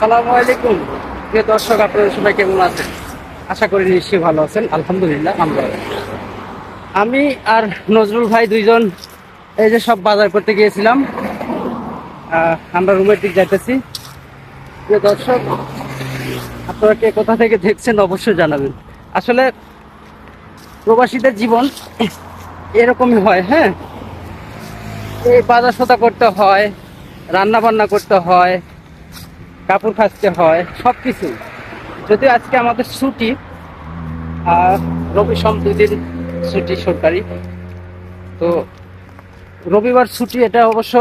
আসসালামু আলাইকুম। প্রিয় দর্শক, আপনারা সবাই কেমন আছেন? আশা করি নিশ্চয়ই ভালো আছেন। আলহামদুলিল্লাহ আমরা আমি আর নজরুল ভাই দুইজন, এই যে সব বাজার করতে গিয়েছিলাম। আমরা রুমের দিক যাইতেছি। প্রিয় দর্শক, আপনারা কে কোথা থেকে দেখছেন অবশ্যই জানাবেন। আসলে প্রবাসীদের জীবন এরকমই হয় হ্যাঁ? এই বাজার সদা করতে হয় রান্না বান্না করতে হয় কাপড় কাচতে হয় সব কিছু যদিও আজকে আমাদের ছুটি, আর রবি সোম দুই দিন ছুটি সরকারি। তো রবিবার ছুটি এটা অবশ্য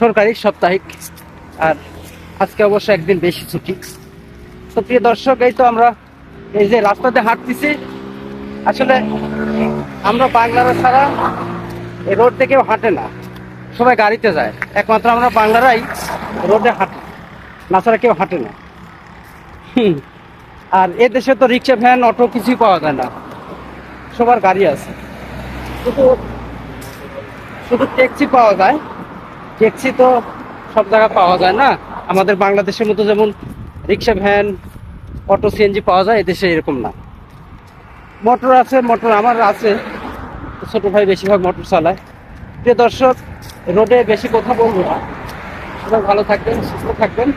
সরকারি সাপ্তাহিক, আর আজকে অবশ্য একদিন বেশি ছুটি। তো প্রিয় দর্শক, এই তো আমরা এই যে রাস্তাতে হাঁটতেছি। আসলে আমরা বাংলারা ছাড়া রোড থেকে কেউ হাঁটে না। সবাই গাড়িতে যায়। একমাত্র আমরা বাংলারাই রোডে হাঁটি। না ছাড়া কেউ হাঁটে না। আর এ দেশে তো রিক্সা, ভ্যান, অটো কিছুই পাওয়া যায় না। সবার গাড়ি আছে। শুধু শুধু ট্যাক্সি পাওয়া যায়। ট্যাক্সি তো সব জায়গায় পাওয়া যায় না। আমাদের বাংলাদেশের মতো যেমন রিক্সা, ভ্যান, অটো সিএনজি পাওয়া যায় এদেশে এরকম না। মোটর আছে, মোটর আমার আছে। ছোট ভাই বেশিরভাগ মোটর চালায়। প্রিয় দর্শক, রোডে বেশি কথা বলব না। সবাই ভালো থাকবেন সুস্থ থাকবেন।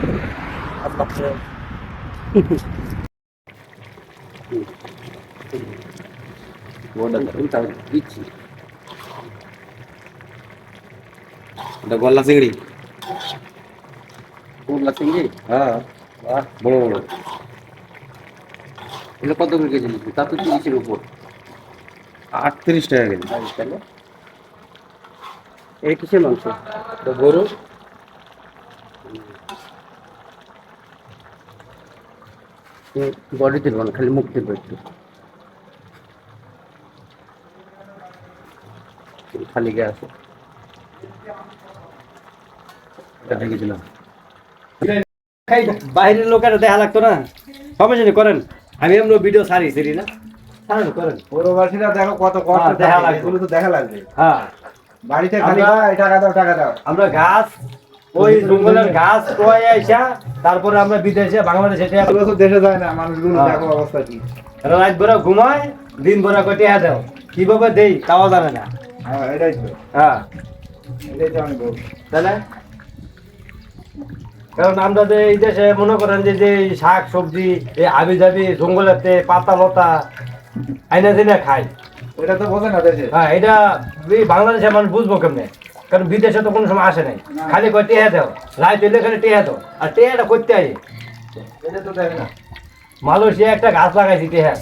এটা গল্লা চিংড়ি। গোল্লা চিংড়ি? হ্যাঁ। বাহ। বড় বড়। এটা কত করে কেজি নিচ্ছি? তা তো তিরিশের উপর। আটত্রিশ টাকা কেজি। এই কিসের মাংস? তো গরু। বডি তুলব না খালি মুখ তুলবো একটু। খালি গে আছে। বাইরের লোকেরা দেখা লাগতো না? সমস্যা নেই করেন। আমি এমন ভিডিও সারি সেরি না। করেন। পৌরবাসীরা দেখো কত হ্যাঁ, কষ্ট দেখা লাগবে। তো দেখা লাগবে। হ্যাঁ। বাড়িতে খালি আমরা- ভাই, টাকা দাও টাকা দাও। আমরা গাছ ওই জঙ্গলের গাছ টোয়াই আইসা তারপরে আমরা বিদেশে বাংলাদেশে দেশে যায় না মানুষগুলো হ্যাঁ। দেখো অবস্থা কি। রাত ভরা ঘুমায় দিন ভরা কটিয়া দাও। কীভাবে দেই তাও জানে না। হ্যাঁ এটাই তো। হ্যাঁ। এটাই তো আমি বলছি। তাহলে? কারণ আমরা যে এই দেশে মনে করেন যে যে শাক সবজি এই আবি জাবি জঙ্গলেতে পাতা লতা আইনা দিনে খাই। এটা তো বোঝে না দেশে। হ্যাঁ এটা এই বাংলাদেশের মানুষ বুঝব কেমনে? কারণ বিদেশে তো কোনো সময় আসে নাই। খালি করে টেহা দাও। লাইট দিলে খালি টেহা দাও। আর টেহাটা করতে তো মালয়েশিয়া একটা গাছ লাগাইছি টেহা